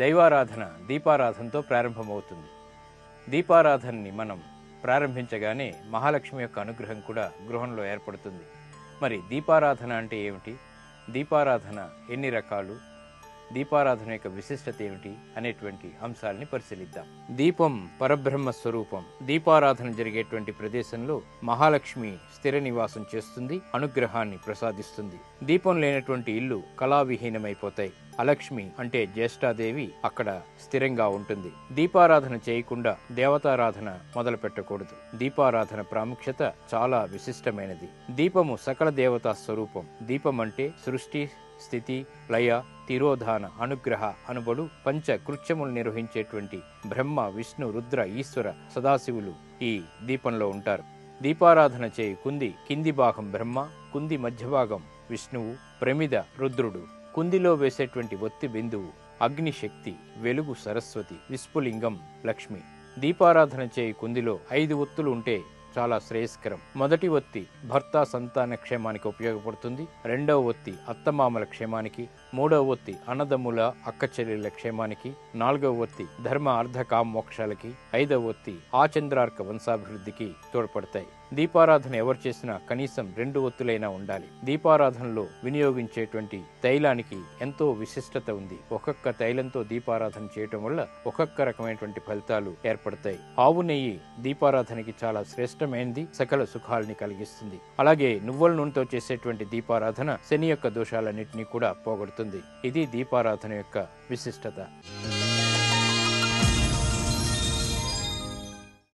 దైవారాధన దీపారాధనతో ప్రారంభమవుతుంది. దీపారాధనని మనం ప్రారంభించగానే మహాలక్ష్మి యొక్క అనుగ్రహం కూడా గృహంలో ఏర్పడుతుంది. మరి దీపారాధన అంటే ఏమిటి? దీపారాధన ఎన్ని రకాలు? దీపారాధన యొక్క విశిష్టత ఏమిటి? అనేటువంటి అంశాలని పరిశీలిద్దాం. దీపం పరబ్రహ్మ స్వరూపం. దీపారాధన జరిగేటువంటి ప్రదేశంలో మహాలక్ష్మి స్థిర నివాసం చేస్తుంది అనుగ్రహాన్ని ప్రసాదిస్తుంది. దీపం లేనటువంటి ఇల్లు కళావిహీనమైపోతాయి. అలక్ష్మి అంటే జ్యేష్ఠాదేవి అక్కడ స్థిరంగా ఉంటుంది. దీపారాధన చేయకుండా దేవతారాధన మొదలు పెట్టకూడదు దీపారాధన ప్రాముఖ్యత చాలా విశిష్టమైనది. దీపము సకల దేవతా స్వరూపం. దీపం అంటే సృష్టి స్థితి లయ తిరోధాన అనుగ్రహ అనుబడు పంచ కృత్యములు నిర్వహించేటువంటి బ్రహ్మ విష్ణు రుద్ర ఈశ్వర సదాశివులు ఈ దీపంలో ఉంటారు. దీపారాధన చేయి కుంది కింది భాగం బ్రహ్మ కుంది మధ్య భాగం విష్ణువు ప్రమిద రుద్రుడు. కుందిలో వేసేటువంటి ఒత్తి బిందువు అగ్నిశక్తి వెలుగు సరస్వతి విస్ఫులింగం లక్ష్మి. దీపారాధన చేయి కుందిలో ఐదు ఒత్తులు ఉంటే చాలా శ్రేయస్కరం. మొదటి ఒత్తి భర్త సంతాన క్షేమానికి ఉపయోగపడుతుంది. రెండవ ఒత్తి అత్తమామల క్షేమానికి మూడవ ఒత్తి అన్నదమ్ముల అక్క చెల్లెల క్షేమానికి నాలుగవ ఒత్తి ధర్మ అర్ధ ఐదవ ఒత్తి ఆచంద్రార్క వంశాభివృద్ధికి తోడ్పడతాయి. దీపారాధన ఎవరు చేసినా కనీసం రెండు ఒత్తులైనా ఉండాలి. దీపారాధనలో వినియోగించేటువంటి తైలానికి ఎంతో విశిష్టత ఉంది. ఒక్కొక్క తైలంతో దీపారాధన చేయటం వల్ల ఒక్కొక్క రకమైనటువంటి ఫలితాలు ఏర్పడతాయి. ఆవు నెయ్యి దీపారాధనకి చాలా శ్రేష్టమైనది సకల సుఖాలని కలిగిస్తుంది. అలాగే నువ్వుల నూనెతో చేసేటువంటి దీపారాధన శని యొక్క దోషాలన్నింటినీ కూడా పోగొడుతుంది. ఇది దీపారాధన యొక్క విశిష్టత.